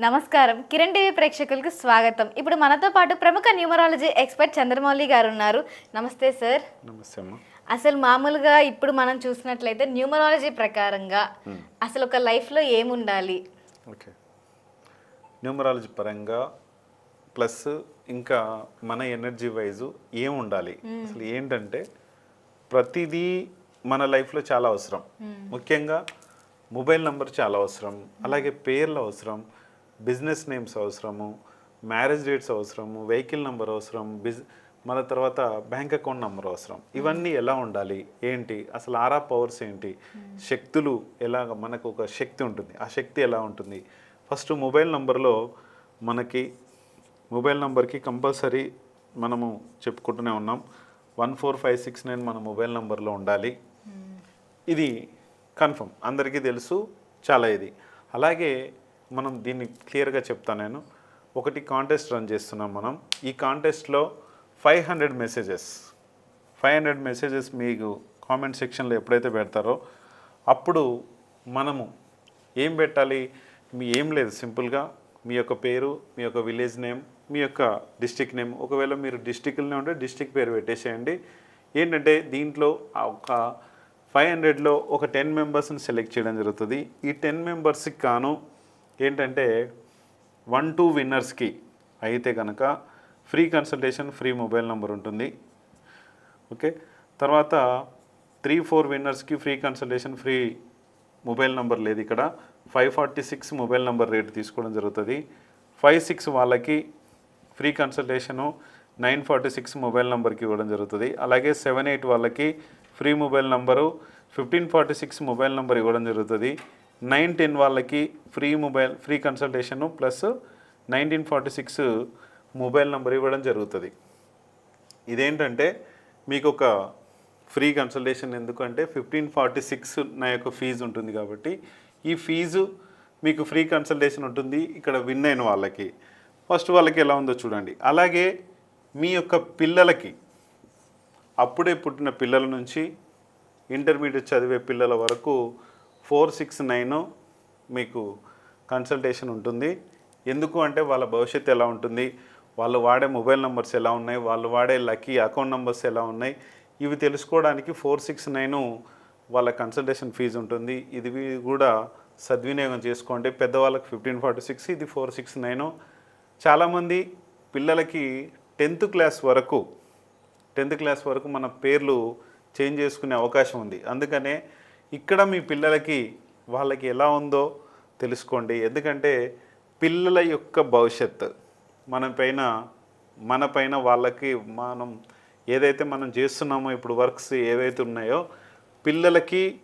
నమస్కారం. కిరణ్ టీవీ ప్రేక్షకులకు స్వాగతం. ఇప్పుడు మనతో పాటు ప్రముఖ న్యూమరాలజీ ఎక్స్పర్ట్ చంద్రమౌళి గారు ఉన్నారు. నమస్తే సార్. నమస్తే అమ్మ. అసలు మామూలుగా ఇప్పుడు మనం చూసినట్లయితే న్యూమరాలజీ ప్రకారంగా అసలు ఒక లైఫ్లో ఏముండాలి? ఓకే. న్యూమరాలజీ పరంగా ప్లస్ ఇంకా మన ఎనర్జీ వైజు ఏం ఉండాలి అసలు ఏంటంటే ప్రతిదీ మన లైఫ్లో చాలా అవసరం. ముఖ్యంగా మొబైల్ నంబర్ చాలా అవసరం. అలాగే పేర్లు అవసరం. బిజినెస్ నేమ్స్ అవసరము మ్యారేజ్ డేట్స్ అవసరము వెహికల్ నెంబర్ అవసరం బిజ్ మన తర్వాత బ్యాంక్ అకౌంట్ నెంబర్ అవసరం. ఇవన్నీ ఎలా ఉండాలి? ఏంటి? అసలు ఆరా పవర్స్ ఏంటి? శక్తులు ఎలాగ మనకు ఒక శక్తి ఉంటుంది. ఆ శక్తి ఎలా ఉంటుంది? ఫస్ట్ మొబైల్ నంబర్లో మనకి మొబైల్ నంబర్కి కంపల్సరీ మనము చెప్పుకుంటూనే ఉన్నాం. One four five six nine మన మొబైల్ నంబర్లో ఉండాలి. ఇది కన్ఫర్మ్. అందరికీ తెలుసు చాలా ఇది. అలాగే మనం దీన్ని క్లియర్గా చెప్తాను నేను. ఒకటి కాంటెస్ట్ రన్ చేస్తున్నాం మనం. ఈ కాంటెస్ట్లో five hundred messages five hundred messages మీకు కామెంట్ సెక్షన్లో ఎప్పుడైతే పెడతారో అప్పుడు మనము ఏం పెట్టాలి? మీ ఏం లేదు సింపుల్గా. మీ యొక్క పేరు మీ యొక్క విలేజ్ నేమ్ మీ యొక్క డిస్టిక్ నేమ్ ఒకవేళ మీరు డిస్టిక్లోనే ఉంటే డిస్టిక్ పేరు పెట్టేసేయండి. ఏంటంటే దీంట్లో ఒక ఫైవ్ హండ్రెడ్లో ఒక టెన్ మెంబర్స్ని సెలెక్ట్ చేయడం జరుగుతుంది. ఈ టెన్ మెంబర్స్కి కాను ఏంటంటే వన్ టూ విన్నర్స్కి అయితే కనుక free consultation free mobile number ఉంటుంది. ఓకే? తర్వాత three four విన్నర్స్కి free consultation free mobile number లేదు ఇక్కడ. Five forty six mobile number rate తీసుకోవడం జరుగుతుంది. ఫైవ్ సిక్స్ వాళ్ళకి free consultation nine forty six mobile నెంబర్కి ఇవ్వడం జరుగుతుంది. అలాగే సెవెన్ ఎయిట్ వాళ్ళకి free mobile number fifteen forty six mobile number ఇవ్వడం జరుగుతుంది. నైన్ టెన్ వాళ్ళకి free mobile free consultation plus nineteen forty six mobile number ఇవ్వడం జరుగుతుంది. ఇదేంటంటే మీకు ఒక ఫ్రీ కన్సల్టేషన్ ఎందుకంటే ఫిఫ్టీన్ ఫార్టీ సిక్స్ నా యొక్క ఫీజు ఉంటుంది కాబట్టి ఈ ఫీజు మీకు ఫ్రీ కన్సల్టేషన్ ఉంటుంది ఇక్కడ విన్ అయిన వాళ్ళకి. ఫస్ట్ వాళ్ళకి ఎలా ఉందో చూడండి. అలాగే మీ యొక్క పిల్లలకి అప్పుడే పుట్టిన పిల్లల నుంచి ఇంటర్మీడియట్ చదివే పిల్లల వరకు ఫోర్ సిక్స్ నైన్ మీకు కన్సల్టేషన్ ఉంటుంది. ఎందుకు అంటే వాళ్ళ భవిష్యత్తు ఎలా ఉంటుంది? వాళ్ళు వాడే మొబైల్ నెంబర్స్ ఎలా ఉన్నాయి? వాళ్ళు వాడే లక్కీ అకౌంట్ నెంబర్స్ ఎలా ఉన్నాయి? ఇవి తెలుసుకోవడానికి ఫోర్ సిక్స్ నైన్ వాళ్ళ కన్సల్టేషన్ ఫీజు ఉంటుంది. ఇది కూడా సద్వినియోగం చేసుకోండి. పెద్దవాళ్ళకి ఫిఫ్టీన్ ఫార్టీ సిక్స్ ఇది ఫోర్ సిక్స్ నైన్. చాలామంది పిల్లలకి టెన్త్ క్లాస్ వరకు టెన్త్ క్లాస్ వరకు మన పేర్లు చేంజ్ చేసుకునే అవకాశం ఉంది. అందుకనే ఇక్కడ మీ పిల్లలకి వాళ్ళకి ఎలా ఉందో తెలుసుకోండి. ఎందుకంటే పిల్లల యొక్క భవిష్యత్ మన పైన మన పైన వాళ్ళకి మనం ఏదైతే మనం చేస్తున్నామో ఇప్పుడు వర్క్స్ ఏవైతే ఉన్నాయో పిల్లలకి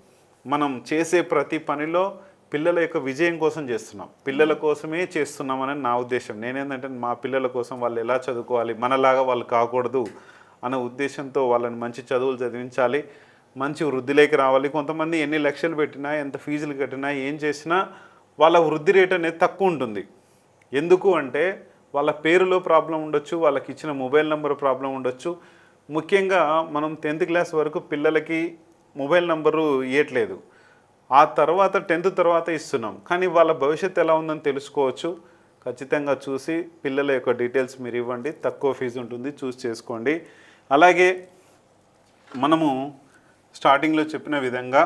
మనం చేసే ప్రతి పనిలో పిల్లల యొక్క విజయం కోసం చేస్తున్నాం. పిల్లల కోసమే చేస్తున్నామని నా ఉద్దేశం. నేనేంటంటే మా పిల్లల కోసం వాళ్ళు ఎలా చదువుకోవాలి మనలాగా వాళ్ళు కాకూడదు అనే ఉద్దేశంతో వాళ్ళని మంచి చదువులు చదివించాలి. మంచి వృద్ధిలోకి రావాలి. కొంతమంది ఎన్ని లక్షలు పెట్టినా ఎంత ఫీజులు కట్టినా ఏం చేసినా వాళ్ళ వృద్ధి రేట్ అనేది తక్కువ ఉంటుంది. ఎందుకు అంటే వాళ్ళ పేరులో ప్రాబ్లం ఉండొచ్చు వాళ్ళకి ఇచ్చిన మొబైల్ నెంబర్ ప్రాబ్లం ఉండొచ్చు. ముఖ్యంగా మనం టెన్త్ క్లాస్ వరకు పిల్లలకి మొబైల్ నెంబరు ఇవ్వట్లేదు ఆ తర్వాత టెన్త్ తర్వాత ఇస్తున్నాం. కానీ వాళ్ళ భవిష్యత్తు ఎలా ఉందని తెలుసుకోవచ్చు. ఖచ్చితంగా చూసి పిల్లల యొక్క డీటెయిల్స్ మీరు ఇవ్వండి. తక్కువ ఫీజు ఉంటుంది చూసి చేసుకోండి. అలాగే మనము స్టార్టింగ్లో చెప్పిన విధంగా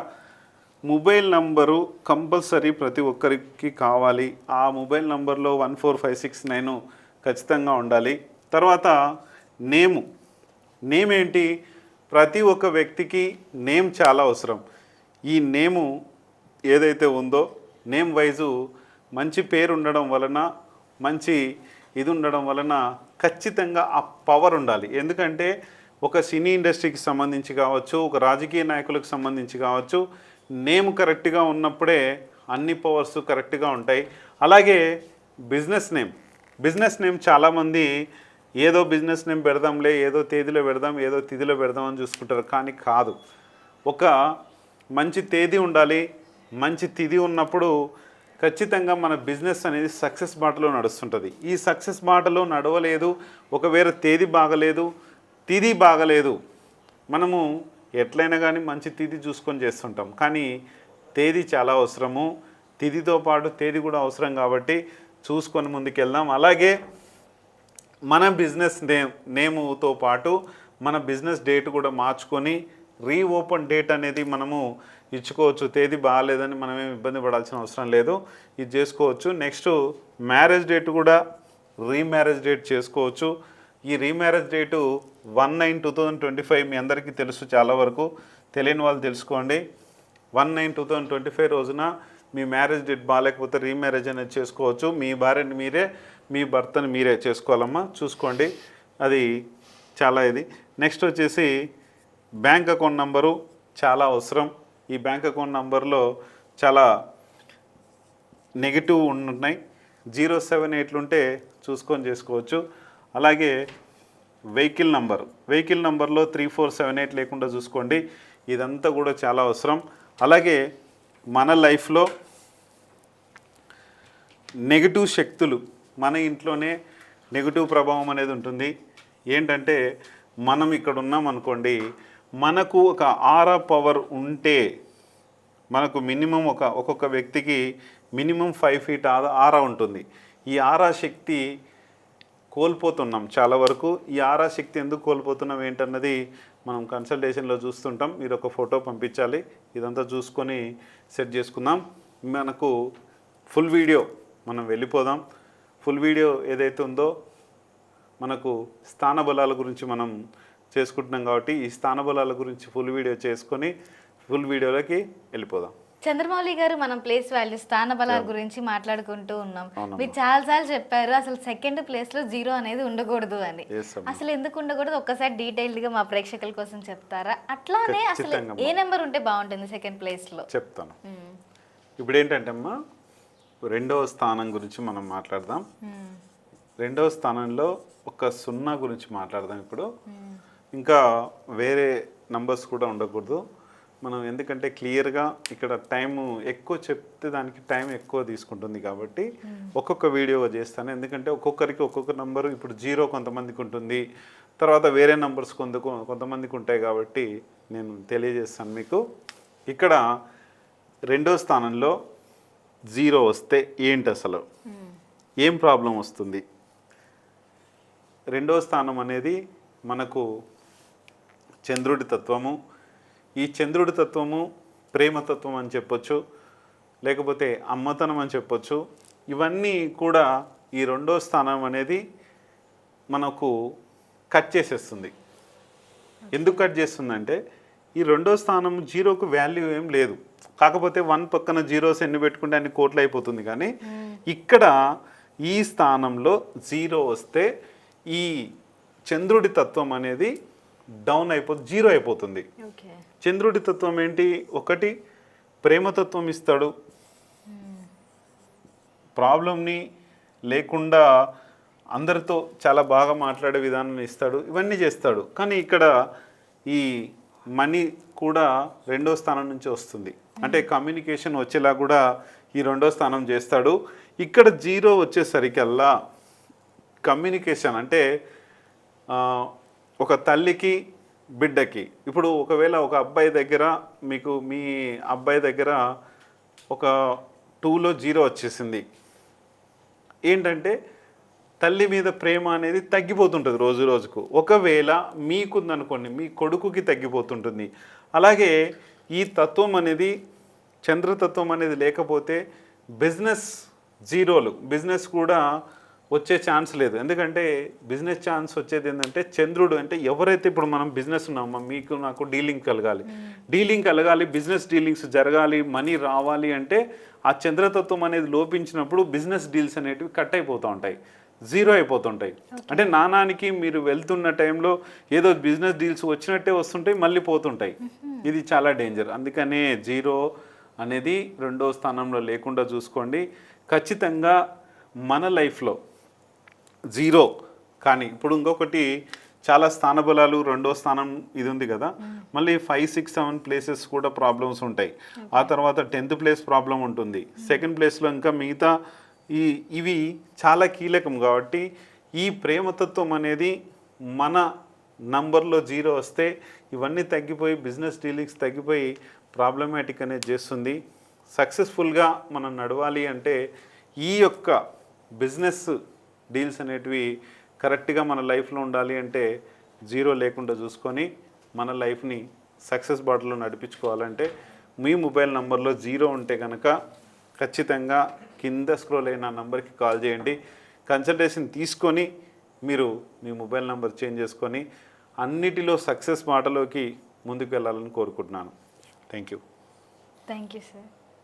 మొబైల్ నంబరు కంపల్సరీ ప్రతి ఒక్కరికి కావాలి. ఆ మొబైల్ నంబర్లో one four five six nine ఖచ్చితంగా ఉండాలి. తర్వాత నేము. నేమ్ ఏంటి? ప్రతి ఒక్క వ్యక్తికి నేమ్ చాలా అవసరం. ఈ నేము ఏదైతే ఉందో నేమ్ వైజు మంచి పేరు ఉండడం వలన మంచి ఇది ఉండడం వలన ఖచ్చితంగా ఆ పవర్ ఉండాలి. ఎందుకంటే ఒక సినీ ఇండస్ట్రీకి సంబంధించి కావచ్చు ఒక రాజకీయ నాయకులకు సంబంధించి కావచ్చు నేమ్ కరెక్ట్గా ఉన్నప్పుడే అన్ని పవర్స్ కరెక్ట్గా ఉంటాయి. అలాగే బిజినెస్ నేమ్. బిజినెస్ నేమ్ చాలామంది ఏదో బిజినెస్ నేమ్ పెడదాంలే ఏదో తేదీలో పెడదాం ఏదో తిథిలో పెడదాం అని చూసుకుంటారు. కానీ కాదు. ఒక మంచి తేదీ ఉండాలి మంచి తిథి ఉన్నప్పుడు ఖచ్చితంగా మన బిజినెస్ అనేది సక్సెస్ బాటలో నడుస్తుంటుంది. ఈ సక్సెస్ బాటలో నడవలేదు ఒకవేళ తేదీ బాగలేదు తిథి బాగలేదు. మనము ఎట్లయినా కానీ మంచి తిథి చూసుకొని చేస్తుంటాం. కానీ తేదీ చాలా అవసరము. తిథితో పాటు తేదీ కూడా అవసరం కాబట్టి చూసుకొని ముందుకెళ్దాం. అలాగే మన బిజినెస్ నేమ్ నేముతో పాటు మన బిజినెస్ డేట్ కూడా మార్చుకొని రీఓపెన్ డేట్ అనేది మనము ఇచ్చుకోవచ్చు. తేదీ బాగాలేదని మనం ఇబ్బంది పడాల్సిన అవసరం లేదు. ఇది చేసుకోవచ్చు. నెక్స్ట్ మ్యారేజ్ డేట్ కూడా రీమ్యారేజ్ డేట్ చేసుకోవచ్చు. ఈ remarriage date one nine two thousand twenty five మీ అందరికీ తెలుసు చాలా వరకు. తెలియని వాళ్ళు తెలుసుకోండి. One nine two thousand twenty five రోజున మీ మ్యారేజ్ డేట్ బాగాలేకపోతే రీమ్యారేజ్ అనేది చేసుకోవచ్చు. మీ భార్యని మీరే మీ భర్తని మీరే చేసుకోవాలమ్మా. చూసుకోండి. అది చాలా ఇది. నెక్స్ట్ వచ్చేసి బ్యాంక్ అకౌంట్ నంబరు చాలా అవసరం. ఈ బ్యాంక్ అకౌంట్ నంబర్లో చాలా నెగిటివ్ ఉంటున్నాయి. జీరో సెవెన్ ఎయిట్లు ఉంటే చూసుకొని చేసుకోవచ్చు. అలాగే వెహికల్ నంబర్ వెహికల్ నంబర్లో త్రీ ఫోర్ సెవెన్ ఎయిట్ లేకుండా చూసుకోండి. ఇదంతా కూడా చాలా అవసరం. అలాగే మన లైఫ్లో నెగిటివ్ శక్తులు మన ఇంట్లోనే నెగిటివ్ ప్రభావం అనేది ఉంటుంది. ఏంటంటే మనం ఇక్కడ ఉన్నాం అనుకోండి మనకు ఒక ఆరా పవర్ ఉంటే మనకు మినిమం ఒక ఒక్కొక్క వ్యక్తికి minimum five feet aura aura ఉంటుంది. ఈ ఆరా శక్తి కోల్పోతున్నాం చాలా వరకు. ఈ ఆరా శక్తి ఎందుకు కోల్పోతున్నాం ఏంటన్నది మనం కన్సల్టేషన్లో చూస్తుంటాం. మీరు ఒక ఫోటో పంపించాలి. ఇదంతా చూసుకొని సెట్ చేసుకుందాం. మనకు ఫుల్ వీడియో మనం వెళ్ళిపోదాం. ఫుల్ వీడియో ఏదైతే ఉందో మనకు స్థాన బలాల గురించి మనం చేసుకుంటున్నాం కాబట్టి ఈ స్థాన బలాల గురించి ఫుల్ వీడియో చేసుకొని ఫుల్ వీడియోలోకి వెళ్ళిపోదాం. చంద్రమౌళి గారు మనం ప్లేస్ వాల్యూ స్థాన బలాల గురించి మాట్లాడుకుంటూ ఉన్నాం. మీరు చాలా సార్లు చెప్పారు అసలు సెకండ్ ప్లేస్లో జీరో అనేది ఉండకూడదు అని. అసలు ఎందుకు ఉండకూడదు? ఒక్కసారి డీటెయిల్డ్గా మా ప్రేక్షకుల కోసం చెప్తారా? అట్లానే అసలు ఏ నెంబర్ ఉంటే బాగుంటుంది సెకండ్ ప్లేస్లో? చెప్తాను. మ్మ్. ఇప్పుడు ఏంటంటే అమ్మా రెండవ స్థానం గురించి మనం మాట్లాడదాం. మ్మ్. రెండవ స్థానంలో ఒక సున్నా గురించి మాట్లాడదాం ఇప్పుడు. మ్మ్. ఇంకా వేరే నంబర్స్ కూడా ఉండకూడదు. మనం ఎందుకంటే క్లియర్గా ఇక్కడ టైం ఎక్కువ చెప్తే దానికి టైం ఎక్కువ తీసుకుంటుంది కాబట్టి ఒక్కొక్క వీడియో చేస్తాను. ఎందుకంటే ఒక్కొక్కరికి ఒక్కొక్క నంబరు. ఇప్పుడు జీరో కొంతమందికి ఉంటుంది. తర్వాత వేరే నంబర్స్ కొంత కొంతమందికి ఉంటాయి కాబట్టి నేను తెలియజేస్తాను మీకు. ఇక్కడ రెండో స్థానంలో జీరో వస్తే ఏంటి అసలు? మ్మ్. ఏం ప్రాబ్లం వస్తుంది? రెండో స్థానం అనేది మనకు చంద్రుడి తత్వము ఈ చంద్రుడి తత్వము ప్రేమతత్వం అని చెప్పొచ్చు లేకపోతే అమ్మతనం అని చెప్పొచ్చు. ఇవన్నీ కూడా ఈ రెండో స్థానం అనేది మనకు కట్ చేసేస్తుంది. ఎందుకు కట్ చేస్తుందంటే ఈ రెండో స్థానం జీరోకు వాల్యూ ఏం లేదు. కాకపోతే వన్ పక్కన జీరోస్ ఎన్ని పెట్టుకుంటే అన్ని కోట్లు అయిపోతుంది కానీ ఇక్కడ ఈ స్థానంలో జీరో వస్తే ఈ చంద్రుడి తత్వం అనేది డౌన్ అయిపోతుంది జీరో అయిపోతుంది. చంద్రుడి తత్వం ఏంటి? ఒకటి ప్రేమతత్వం ఇస్తాడు. ప్రాబ్లంని లేకుండా అందరితో చాలా బాగా మాట్లాడే విధానం ఇస్తాడు. ఇవన్నీ చేస్తాడు. కానీ ఇక్కడ ఈ మనీ కూడా రెండో స్థానం నుంచి వస్తుంది. అంటే కమ్యూనికేషన్ వచ్చేలా కూడా ఈ రెండో స్థానం చేస్తాడు. ఇక్కడ జీరో వచ్చేసరికల్లా కమ్యూనికేషన్ అంటే ఒక తల్లికి బిడ్డకి. ఇప్పుడు ఒకవేళ ఒక అబ్బాయి దగ్గర మీకు మీ అబ్బాయి దగ్గర ఒక టూలో జీరో వచ్చేసింది. ఏంటంటే తల్లి మీద ప్రేమ అనేది తగ్గిపోతుంటుంది రోజు రోజుకు. ఒకవేళ మీకుందనుకోండి మీ కొడుకుకి తగ్గిపోతుంటుంది. అలాగే ఈ తత్వం అనేది చంద్రతత్వం అనేది లేకపోతే బిజినెస్ జీరోలు బిజినెస్ కూడా వచ్చే ఛాన్స్ లేదు. ఎందుకంటే బిజినెస్ ఛాన్స్ వచ్చేది ఏంటంటే చంద్రుడు అంటే ఎవరైతే ఇప్పుడు మనం బిజినెస్ ఉన్నామో మీకు నాకు డీలింగ్ కలగాలి. డీలింగ్ కలగాలి బిజినెస్ డీలింగ్స్ జరగాలి మనీ రావాలి అంటే ఆ చంద్రతత్వం అనేది లోపించినప్పుడు బిజినెస్ డీల్స్ అనేటివి కట్ అయిపోతూ ఉంటాయి. జీరో అయిపోతుంటాయి అంటే నానానికి మీరు వెళ్తున్న టైంలో ఏదో బిజినెస్ డీల్స్ వచ్చినట్టే వస్తుంటాయి మళ్ళీ పోతుంటాయి. ఇది చాలా డేంజర్ అందుకనే జీరో అనేది రెండో స్థానంలో లేకుండా చూసుకోండి. ఖచ్చితంగా మన లైఫ్లో జీరో. కానీ ఇప్పుడు ఇంకొకటి చాలా స్థాన బలాలు రెండో స్థానం ఇది ఉంది కదా. మళ్ళీ ఫైవ్ సిక్స్ సెవెన్ ప్లేసెస్ కూడా ప్రాబ్లమ్స్ ఉంటాయి. ఆ తర్వాత టెన్త్ ప్లేస్ ప్రాబ్లం ఉంటుంది. సెకండ్ ప్లేస్లో ఇంకా మిగతా ఈ ఇవి చాలా కీలకం కాబట్టి ఈ ప్రేమతత్వం అనేది మన నంబర్లో జీరో వస్తే ఇవన్నీ తగ్గిపోయి బిజినెస్ డీలింగ్స్ తగ్గిపోయి ప్రాబ్లమాటిక్ అనేది చేస్తుంది. సక్సెస్ఫుల్గా మనం నడవాలి అంటే ఈ యొక్క బిజినెస్ డీల్స్ అనేటివి కరెక్ట్గా మన లైఫ్లో ఉండాలి అంటే జీరో లేకుండా చూసుకొని మన లైఫ్ని సక్సెస్ బాటలో నడిపించుకోవాలంటే మీ మొబైల్ నంబర్లో జీరో ఉంటే కనుక ఖచ్చితంగా కింద స్క్రోల్ అయిన నంబర్కి కాల్ చేయండి. కన్సల్టేషన్ తీసుకొని మీరు మీ మొబైల్ నంబర్ చేంజ్ చేసుకొని అన్నిటిలో సక్సెస్ మాటలోకి ముందుకు వెళ్ళాలని కోరుకుంటున్నాను. Thank you thank you sir.